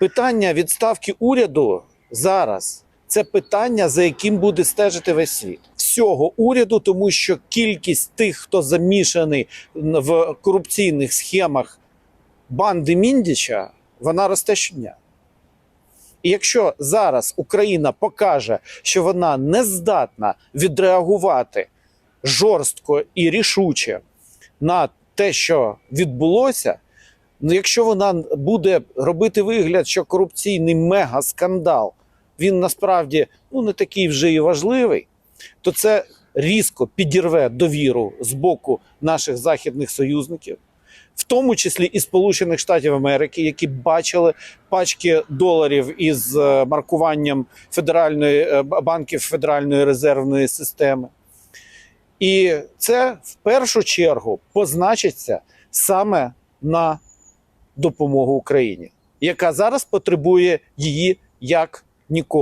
Питання відставки уряду зараз це питання, за яким буде стежити весь світ. Всього уряду, тому що кількість тих, хто замішаний в корупційних схемах банди Міндіча, вона росте щодня. І якщо зараз Україна покаже, що вона не здатна відреагувати жорстко і рішуче на те, що відбулося, ну якщо вона буде робити вигляд, що корупційний мегаскандал він насправді ну не такий вже і важливий, то це різко підірве довіру з боку наших західних союзників, в тому числі і Сполучених Штатів Америки, які бачили пачки доларів із е, маркуванням федеральної е, банків Федеральної резервної системи. І це в першу чергу позначиться саме на допомогу Україні, яка зараз потребує її як ніколи.